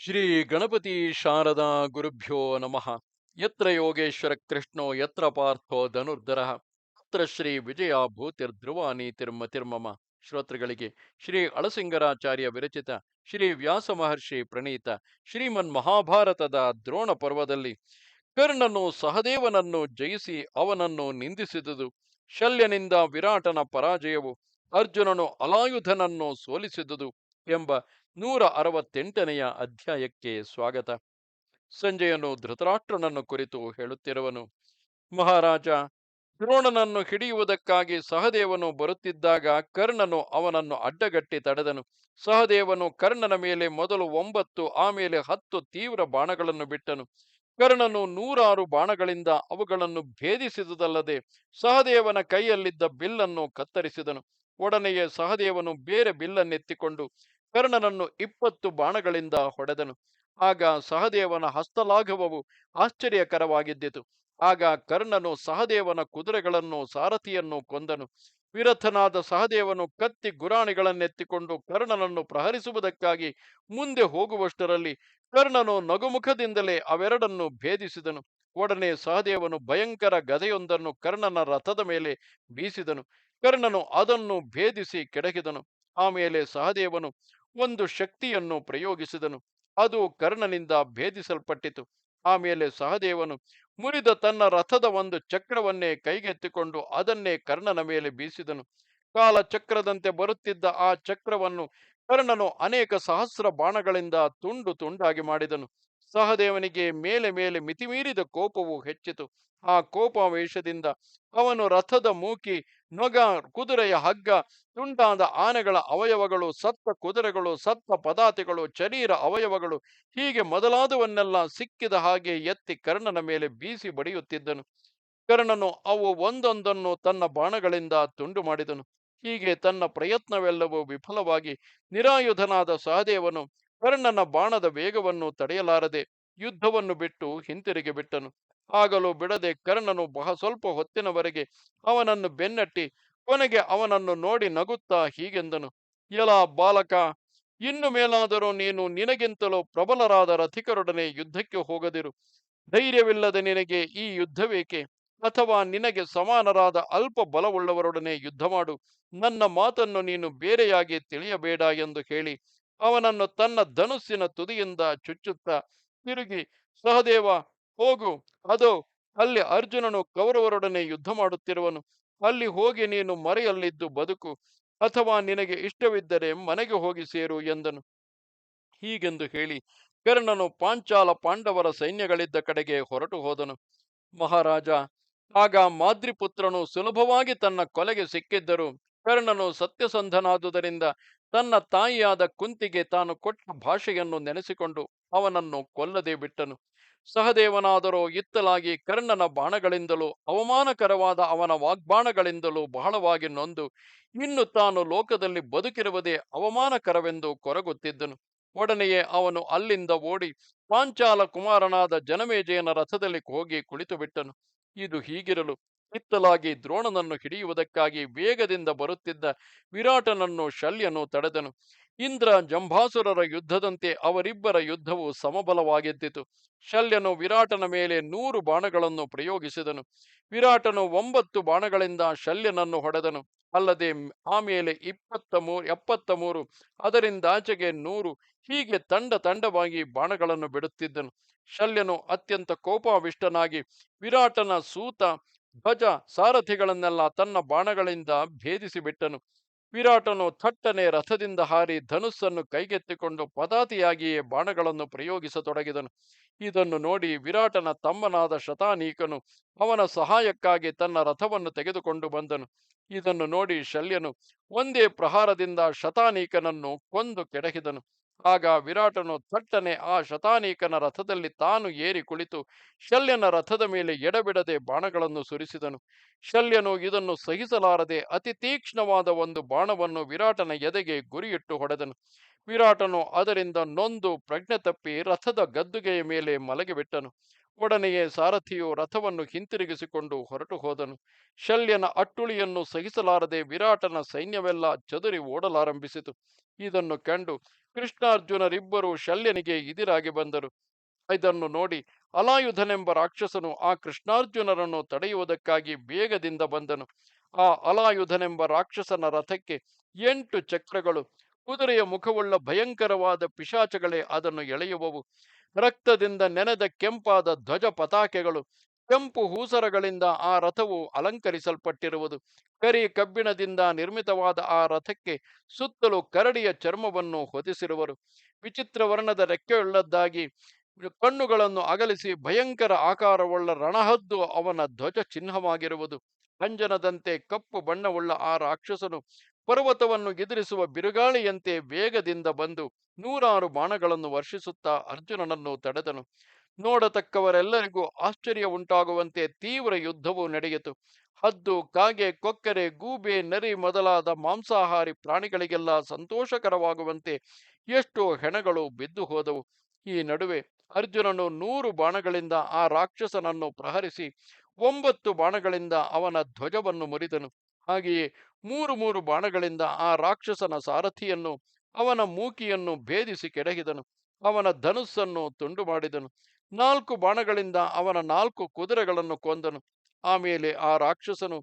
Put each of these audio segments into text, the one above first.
ಶ್ರೀ ಗಣಪತಿ ಶಾರದಾ ಗುರುಭ್ಯೋ ನಮಃ. ಯತ್ರ ಯೋಗೇಶ್ವರ ಕೃಷ್ಣೋ, ಯತ್ರ ಪಾರ್ಥೋ ಧನುರ್ಧರ, ಅತ್ರ ಶ್ರೀ ವಿಜಯ ತಿರ್ಮ ತಿರ್ಮಮ. ಶ್ರೋತೃಗಳಿಗೆ ಶ್ರೀ ಅಳಸಿಂಗರಾಚಾರ್ಯ ವಿರಚಿತ ಶ್ರೀ ವ್ಯಾಸ ಮಹರ್ಷಿ ಪ್ರಣೀತ ಶ್ರೀಮನ್ ಮಹಾಭಾರತದ ದ್ರೋಣ ಪರ್ವದಲ್ಲಿ ಕರ್ಣನು ಸಹದೇವನನ್ನು ಜಯಿಸಿ ಅವನನ್ನು ನಿಂದಿಸಿದುದು. ಶಲ್ಯನಿಂದ ವಿರಾಟನ ಪರಾಜಯವು ಅರ್ಜುನನು ಅಲಾಯುಧನನ್ನು ಸೋಲಿಸಿದುದು. ಎಂಬ ನೂರ ಅರವತ್ತೆಂಟನೆಯ ಅಧ್ಯಾಯಕ್ಕೆ ಸ್ವಾಗತ. ಸಂಜಯನು ಧೃತರಾಷ್ಟ್ರನನ್ನು ಕುರಿತು ಹೇಳುತ್ತಿರುವನು. ಮಹಾರಾಜ, ದ್ರೋಣನನ್ನು ಹಿಡಿಯುವುದಕ್ಕಾಗಿ ಸಹದೇವನು ಬರುತ್ತಿದ್ದಾಗ ಕರ್ಣನು ಅವನನ್ನು ಅಡ್ಡಗಟ್ಟಿ ತಡೆದನು. ಸಹದೇವನು ಕರ್ಣನ ಮೇಲೆ ಮೊದಲು ಒಂಬತ್ತು, ಆಮೇಲೆ ಹತ್ತು ತೀವ್ರ ಬಾಣಗಳನ್ನು ಬಿಟ್ಟನು. ಕರ್ಣನು ನೂರಾರು ಬಾಣಗಳಿಂದ ಅವುಗಳನ್ನು ಭೇದಿಸಿದುದಲ್ಲದೆ ಸಹದೇವನ ಕೈಯಲ್ಲಿದ್ದ ಬಿಲ್ಲನ್ನು ಕತ್ತರಿಸಿದನು. ಒಡನೆಯೇ ಸಹದೇವನು ಬೇರೆ ಬಿಲ್ಲನ್ನೆತ್ತಿಕೊಂಡು ಕರ್ಣನನ್ನು ಇಪ್ಪತ್ತು ಬಾಣಗಳಿಂದ ಹೊಡೆದನು. ಆಗ ಸಹದೇವನ ಹಸ್ತಲಾಘವವು ಆಶ್ಚರ್ಯಕರವಾಗಿದ್ದಿತು. ಆಗ ಕರ್ಣನು ಸಹದೇವನ ಕುದುರೆಗಳನ್ನು, ಸಾರಥಿಯನ್ನು ಕೊಂದನು. ವಿರಥನಾದ ಸಹದೇವನು ಕತ್ತಿ ಗುರಾಣಿಗಳನ್ನೆತ್ತಿಕೊಂಡು ಕರ್ಣನನ್ನು ಪ್ರಹರಿಸುವುದಕ್ಕಾಗಿ ಮುಂದೆ ಹೋಗುವಷ್ಟರಲ್ಲಿ ಕರ್ಣನು ನಗುಮುಖದಿಂದಲೇ ಅವೆರಡನ್ನು ಭೇದಿಸಿದನು. ಒಡನೆ ಸಹದೇವನು ಭಯಂಕರ ಗದೆಯೊಂದನ್ನು ಕರ್ಣನ ರಥದ ಮೇಲೆ ಬೀಸಿದನು. ಕರ್ಣನು ಅದನ್ನು ಭೇದಿಸಿ ಕೆಡಗಿದನು ಆಮೇಲೆ ಸಹದೇವನು ಒಂದು ಶಕ್ತಿಯನ್ನು ಪ್ರಯೋಗಿಸಿದನು. ಅದು ಕರ್ಣನಿಂದ ಭೇದಿಸಲ್ಪಟ್ಟಿತು. ಆಮೇಲೆ ಸಹದೇವನು ಮುರಿದ ತನ್ನ ರಥದ ಒಂದು ಚಕ್ರವನ್ನೇ ಕೈಗೆತ್ತಿಕೊಂಡು ಅದನ್ನೇ ಕರ್ಣನ ಮೇಲೆ ಬೀಸಿದನು. ಕಾಲ ಚಕ್ರದಂತೆ ಬರುತ್ತಿದ್ದ ಆ ಚಕ್ರವನ್ನು ಕರ್ಣನು ಅನೇಕ ಸಹಸ್ರ ಬಾಣಗಳಿಂದ ತುಂಡು ತುಂಡಾಗಿ ಮಾಡಿದನು. ಸಹದೇವನಿಗೆ ಮೇಲೆ ಮೇಲೆ ಮಿತಿಮೀರಿದ ಕೋಪವು ಹೆಚ್ಚಿತು. ಆ ಕೋಪಾವೇಶದಿಂದ ಅವನು ರಥದ ಮೂಕಿ, ನೊಗ, ಕುದುರೆಯ ಹಗ್ಗ ತುಂಡಾದ ಆನೆಗಳ ಅವಯವಗಳು, ಸತ್ತ ಕುದುರೆಗಳು, ಸತ್ತ ಪದಾತಿಗಳು ಶರೀರ ಅವಯವಗಳು ಹೀಗೆ ಮೊದಲಾದವನ್ನೆಲ್ಲ ಸಿಕ್ಕಿದ ಹಾಗೆ ಎತ್ತಿ ಕರ್ಣನ ಮೇಲೆ ಬೀಸಿ ಬಡಿಯುತ್ತಿದ್ದನು. ಕರ್ಣನು ಅವು ಒಂದೊಂದನ್ನು ತನ್ನ ಬಾಣಗಳಿಂದ ತುಂಡು ಮಾಡಿದನು. ಹೀಗೆ ತನ್ನ ಪ್ರಯತ್ನವೆಲ್ಲವೂ ವಿಫಲವಾಗಿ ನಿರಾಯುಧನಾದ ಸಹದೇವನು ಕರ್ಣನ ಬಾಣದ ವೇಗವನ್ನು ತಡೆಯಲಾರದೆ ಯುದ್ಧವನ್ನು ಬಿಟ್ಟು ಹಿಂತಿರುಗಿ ಬಿಟ್ಟನು. ಆಗಲೂ ಬಿಡದೆ ಕರ್ಣನು ಬಹ ಸ್ವಲ್ಪ ಹೊತ್ತಿನವರೆಗೆ ಅವನನ್ನು ಬೆನ್ನಟ್ಟಿ ಕೊನೆಗೆ ಅವನನ್ನು ನೋಡಿ ನಗುತ್ತಾ ಹೀಗೆಂದನು. ಎಲ ಬಾಲಕ, ಇನ್ನು ಮೇಲಾದರೂ ನೀನು ನಿನಗಿಂತಲೂ ಪ್ರಬಲರಾದ ರಥಿಕರೊಡನೆ ಯುದ್ಧಕ್ಕೆ ಹೋಗದಿರು. ಧೈರ್ಯವಿಲ್ಲದೆ ನಿನಗೆ ಈ ಯುದ್ಧವೇಕೆ? ಅಥವಾ ನಿನಗೆ ಸಮಾನರಾದ ಅಲ್ಪ ಬಲವುಳ್ಳವರೊಡನೆ ಯುದ್ಧ ಮಾಡು ನನ್ನ ಮಾತನ್ನು ನೀನು ಬೇರೆಯಾಗಿ ತಿಳಿಯಬೇಡ ಎಂದು ಹೇಳಿ ಅವನನ್ನು ತನ್ನ ಧನುಸ್ಸಿನ ತುದಿಯಿಂದ ಚುಚ್ಚುತ್ತಾ ತಿರುಗಿ, ಸಹದೇವ, ಹೋಗು. ಅದು, ಅಲ್ಲಿ ಅರ್ಜುನನು ಕೌರವರೊಡನೆ ಯುದ್ಧ ಮಾಡುತ್ತಿರುವನು. ಅಲ್ಲಿ ಹೋಗಿ ನೀನು ಮರೆಯಲ್ಲಿದ್ದು ಬದುಕು. ಅಥವಾ ನಿನಗೆ ಇಷ್ಟವಿದ್ದರೆ ಮನೆಗೆ ಹೋಗಿ ಸೇರು, ಎಂದನು. ಹೀಗೆಂದು ಹೇಳಿ ಕರ್ಣನು ಪಾಂಚಾಲ ಪಾಂಡವರ ಸೈನ್ಯಗಳಿದ್ದ ಕಡೆಗೆ ಹೊರಟು ಹೋದನು. ಮಹಾರಾಜ, ಆಗ ಮಾದ್ರಿಪುತ್ರನು ಸುಲಭವಾಗಿ ತನ್ನ ಕೊಲೆಗೆ ಸಿಕ್ಕಿದ್ದರು. ಕರ್ಣನು ಸತ್ಯಸಂಧನಾದುದರಿಂದ ತನ್ನ ತಾಯಿಯಾದ ಕುಂತಿಗೆ ತಾನು ಕೊಟ್ಟ ಭಾಷೆಯನ್ನು ನೆನೆಸಿಕೊಂಡು ಅವನನ್ನು ಕೊಲ್ಲದೆ ಬಿಟ್ಟನು. ಸಹದೇವನಾದರೋ ಇತ್ತಲಾಗಿ ಕರ್ಣನ ಬಾಣಗಳಿಂದಲೂ, ಅವಮಾನಕರವಾದ ಅವನ ವಾಗ್ಬಾಣಗಳಿಂದಲೂ ಬಹಳವಾಗಿ ನೊಂದು, ಇನ್ನು ತಾನು ಲೋಕದಲ್ಲಿ ಬದುಕಿರುವುದೇ ಅವಮಾನಕರವೆಂದು ಕೊರಗುತ್ತಿದ್ದನು. ಒಡನೆಯೇ ಅವನು ಅಲ್ಲಿಂದ ಓಡಿ ಪಾಂಚಾಲ ಕುಮಾರನಾದ ಜನಮೇಜಯನ ರಥದಲ್ಲಿ ಹೋಗಿ ಕುಳಿತು ಬಿಟ್ಟನು ಇದು ಹೀಗಿರಲು ಇತ್ತಲಾಗಿ ದ್ರೋಣನನ್ನು ಹಿಡಿಯುವುದಕ್ಕಾಗಿ ವೇಗದಿಂದ ಬರುತ್ತಿದ್ದ ವಿರಾಟನನ್ನು ಶಲ್ಯನು ತಡೆದನು. ಇಂದ್ರ ಜಂಭಾಸುರರ ಯುದ್ಧದಂತೆ ಅವರಿಬ್ಬರ ಯುದ್ಧವು ಸಮಬಲವಾಗಿದ್ದಿತು. ಶಲ್ಯನು ವಿರಾಟನ ಮೇಲೆ ನೂರು ಬಾಣಗಳನ್ನು ಪ್ರಯೋಗಿಸಿದನು. ವಿರಾಟನು ಒಂಬತ್ತು ಬಾಣಗಳಿಂದ ಶಲ್ಯನನ್ನು ಹೊಡೆದನು. ಅಲ್ಲದೆ ಆಮೇಲೆ ಇಪ್ಪತ್ತ ಮೂರು ಎಪ್ಪತ್ತ ಮೂರು ಅದರಿಂದಾಚೆಗೆ ನೂರು, ಹೀಗೆ ತಂಡ ತಂಡವಾಗಿ ಬಾಣಗಳನ್ನು ಬಿಡುತ್ತಿದ್ದನು. ಶಲ್ಯನು ಅತ್ಯಂತ ಕೋಪಾವಿಷ್ಟನಾಗಿ ವಿರಾಟನ ಸೂತ ಧ್ವಜ ಸಾರಥಿಗಳನ್ನೆಲ್ಲ ತನ್ನ ಬಾಣಗಳಿಂದ ಭೇದಿಸಿಬಿಟ್ಟನು. ವಿರಾಟನು ಥಟ್ಟನೆ ರಥದಿಂದ ಹಾರಿ ಧನುಸ್ಸನ್ನು ಕೈಗೆತ್ತಿಕೊಂಡು ಪದಾತಿಯಾಗಿಯೇ ಬಾಣಗಳನ್ನು ಪ್ರಯೋಗಿಸತೊಡಗಿದನು. ಇದನ್ನು ನೋಡಿ ವಿರಾಟನ ತಮ್ಮನಾದ ಶತಾನೀಕನು ಅವನ ಸಹಾಯಕ್ಕಾಗಿ ತನ್ನ ರಥವನ್ನು ತೆಗೆದುಕೊಂಡು ಬಂದನು. ಇದನ್ನು ನೋಡಿ ಶಲ್ಯನು ಒಂದೇ ಪ್ರಹಾರದಿಂದ ಶತಾನೀಕನನ್ನು ಕೊಂದು ಕೆಡಹಿದನು. ಆಗ ವಿರಾಟನು ಥಟ್ಟನೆ ಆ ಶತಾನೀಕನ ರಥದಲ್ಲಿ ತಾನು ಏರಿ ಕುಳಿತು ಶಲ್ಯನ ರಥದ ಮೇಲೆ ಎಡಬಿಡದೆ ಬಾಣಗಳನ್ನು ಸುರಿಸಿದನು. ಶಲ್ಯನು ಇದನ್ನು ಸಹಿಸಲಾರದೆ ಅತಿ ತೀಕ್ಷ್ಣವಾದ ಒಂದು ಬಾಣವನ್ನು ವಿರಾಟನ ಎದೆಗೆ ಗುರಿಯಿಟ್ಟು ಹೊಡೆದನು. ವಿರಾಟನು ಅದರಿಂದ ನೊಂದು ಪ್ರಜ್ಞೆ ತಪ್ಪಿ ರಥದ ಗದ್ದುಗೆಯ ಮೇಲೆ ಮಲಗಿಬಿಟ್ಟನು ಒಡನೆಯೇ ಸಾರಥಿಯು ರಥವನ್ನು ಹಿಂತಿರುಗಿಸಿಕೊಂಡು ಹೊರಟು ಹೋದನು. ಶಲ್ಯನ ಅಟ್ಟುಳಿಯನ್ನು ಸಹಿಸಲಾರದೆ ವಿರಾಟನ ಸೈನ್ಯವೆಲ್ಲ ಚದುರಿ ಓಡಲಾರಂಭಿಸಿತು. ಇದನ್ನು ಕಂಡು ಕೃಷ್ಣಾರ್ಜುನರಿಬ್ಬರು ಶಲ್ಯನಿಗೆ ಇದಿರಾಗಿ ಬಂದರು. ಇದನ್ನು ನೋಡಿ ಅಲಾಯುಧನೆಂಬ ರಾಕ್ಷಸನು ಆ ಕೃಷ್ಣಾರ್ಜುನರನ್ನು ತಡೆಯುವುದಕ್ಕಾಗಿ ಬೇಗದಿಂದ ಬಂದನು. ಆ ಅಲಾಯುಧನೆಂಬ ರಾಕ್ಷಸನ ರಥಕ್ಕೆ ಎಂಟು ಚಕ್ರಗಳು, ಕುದುರೆಯ ಮುಖವುಳ್ಳ ಭಯಂಕರವಾದ ಪಿಶಾಚಗಳೇ ಅದನ್ನು ಎಳೆಯುವವು. ರಕ್ತದಿಂದ ನೆನೆದ ಕೆಂಪಾದ ಧ್ವಜ ಪತಾಕೆಗಳು ಕೆಂಪು ಹೂಸರಗಳಿಂದ ಆ ರಥವು ಅಲಂಕರಿಸಲ್ಪಟ್ಟಿರುವುದು. ಕರಿ ಕಬ್ಬಿಣದಿಂದ ನಿರ್ಮಿತವಾದ ಆ ರಥಕ್ಕೆ ಸುತ್ತಲೂ ಕರಡಿಯ ಚರ್ಮವನ್ನು ಹೊದಿಸಿರುವರು. ವಿಚಿತ್ರ ವರ್ಣದ ರೆಕ್ಕೆಯುಳ್ಳದ್ದಾಗಿ ಕಣ್ಣುಗಳನ್ನು ಅಗಲಿಸಿ ಭಯಂಕರ ಆಕಾರವುಳ್ಳ ರಣಹದ್ದು ಅವನ ಧ್ವಜ ಚಿಹ್ನವಾಗಿರುವುದು ಅಂಜನದಂತೆ ಕಪ್ಪು ಬಣ್ಣವುಳ್ಳ ಆ ರಾಕ್ಷಸನು ಪರ್ವತವನ್ನು ಎದುರಿಸುವ ಬಿರುಗಾಳಿಯಂತೆ ವೇಗದಿಂದ ಬಂದು ನೂರಾರು ಬಾಣಗಳನ್ನು ವರ್ಷಿಸುತ್ತಾ ಅರ್ಜುನನನ್ನು ತಡೆದನು. ನೋಡತಕ್ಕವರೆಲ್ಲರಿಗೂ ಆಶ್ಚರ್ಯ ಉಂಟಾಗುವಂತೆ ತೀವ್ರ ಯುದ್ಧವು ನಡೆಯಿತು. ಹದ್ದು, ಕಾಗೆ, ಕೊಕ್ಕರೆ, ಗೂಬೆ, ನರಿ ಮೊದಲಾದ ಮಾಂಸಾಹಾರಿ ಪ್ರಾಣಿಗಳಿಗೆಲ್ಲ ಸಂತೋಷಕರವಾಗುವಂತೆ ಎಷ್ಟೋ ಹೆಣಗಳು ಬಿದ್ದು ಹೋದವು. ಈ ನಡುವೆ ಅರ್ಜುನನು ನೂರು ಬಾಣಗಳಿಂದ ಆ ರಾಕ್ಷಸನನ್ನು ಪ್ರಹರಿಸಿ ಒಂಬತ್ತು ಬಾಣಗಳಿಂದ ಅವನ ಧ್ವಜವನ್ನು ಮುರಿದನು. ಹಾಗೆಯೇ ಮೂರು ಮೂರು ಬಾಣಗಳಿಂದ ಆ ರಾಕ್ಷಸನ ಸಾರಥಿಯನ್ನು, ಅವನ ಮೂಕಿಯನ್ನು ಭೇದಿಸಿ ಕೆಡಹಿದನು. ಅವನ ಧನುಸ್ಸನ್ನು ತುಂಡು ಮಾಡಿದನು. ನಾಲ್ಕು ಬಾಣಗಳಿಂದ ಅವನ ನಾಲ್ಕು ಕುದುರೆಗಳನ್ನು ಕೊಂದನು. ಆಮೇಲೆ ಆ ರಾಕ್ಷಸನು,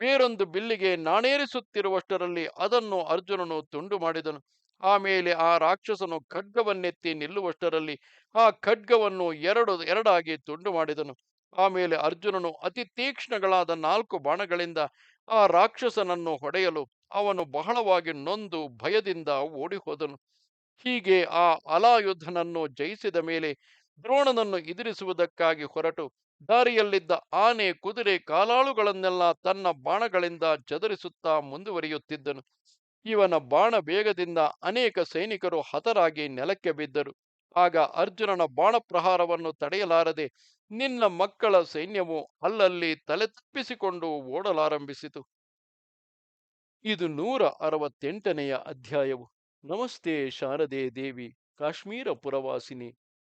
ಬೇರೊಂದು ಬಿಲ್ಲಿಗೆ ನಾಣೇರಿಸುತ್ತಿರುವಷ್ಟರಲ್ಲಿ ಅದನ್ನು ಅರ್ಜುನನು ತುಂಡು ಮಾಡಿದನು. ಆಮೇಲೆ ಆ ರಾಕ್ಷಸನು ಖಡ್ಗವನ್ನೆತ್ತಿ ನಿಲ್ಲುವಷ್ಟರಲ್ಲಿ ಆ ಖಡ್ಗವನ್ನು ಎರಡು, ಎರಡಾಗಿ ತುಂಡು ಮಾಡಿದನು. ಆಮೇಲೆ ಅರ್ಜುನನು ಅತಿ ತೀಕ್ಷ್ಣಗಳಾದ ನಾಲ್ಕು ಬಾಣಗಳಿಂದ ಆ ರಾಕ್ಷಸನನ್ನು ಹೊಡೆಯಲು ಅವನು ಬಹಳವಾಗಿ ನೊಂದು ಭಯದಿಂದ ಓಡಿ ಹೋದನು ಹೀಗೆ ಆ ಅಲಾಯುಧನನ್ನು ಜಯಿಸಿದ ಮೇಲೆ ದ್ರೋಣನನ್ನು ಎದುರಿಸುವುದಕ್ಕಾಗಿ ಹೊರಟು ದಾರಿಯಲ್ಲಿದ್ದ ಆನೆ, ಕುದುರೆ, ಕಾಲಾಳುಗಳನ್ನೆಲ್ಲ ತನ್ನ ಬಾಣಗಳಿಂದ ಚದುರಿಸುತ್ತಾ ಮುಂದುವರಿಯುತ್ತಿದ್ದನು. ಇವನ ಬಾಣ ಬೇಗದಿಂದ ಅನೇಕ ಸೈನಿಕರು ಹತರಾಗಿ ನೆಲಕ್ಕೆ ಬಿದ್ದರು. ಆಗ ಅರ್ಜುನನ ಬಾಣಪ್ರಹಾರವನ್ನು ತಡೆಯಲಾರದೆ ನಿನ್ನ ಮಕ್ಕಳ ಸೈನ್ಯವು ಅಲ್ಲಲ್ಲಿ ತಲೆ ತಪ್ಪಿಸಿಕೊಂಡು ಓಡಲಾರಂಭಿಸಿತು. ಇದು ನೂರ ಅರವತ್ತೆಂಟನೆಯ ಅಧ್ಯಾಯವು. ನಮಸ್ತೆ ಶಾರದೆ ದೇವಿ, ಕಾಶ್ಮೀರ ಪುರವಾಸಿನಿ.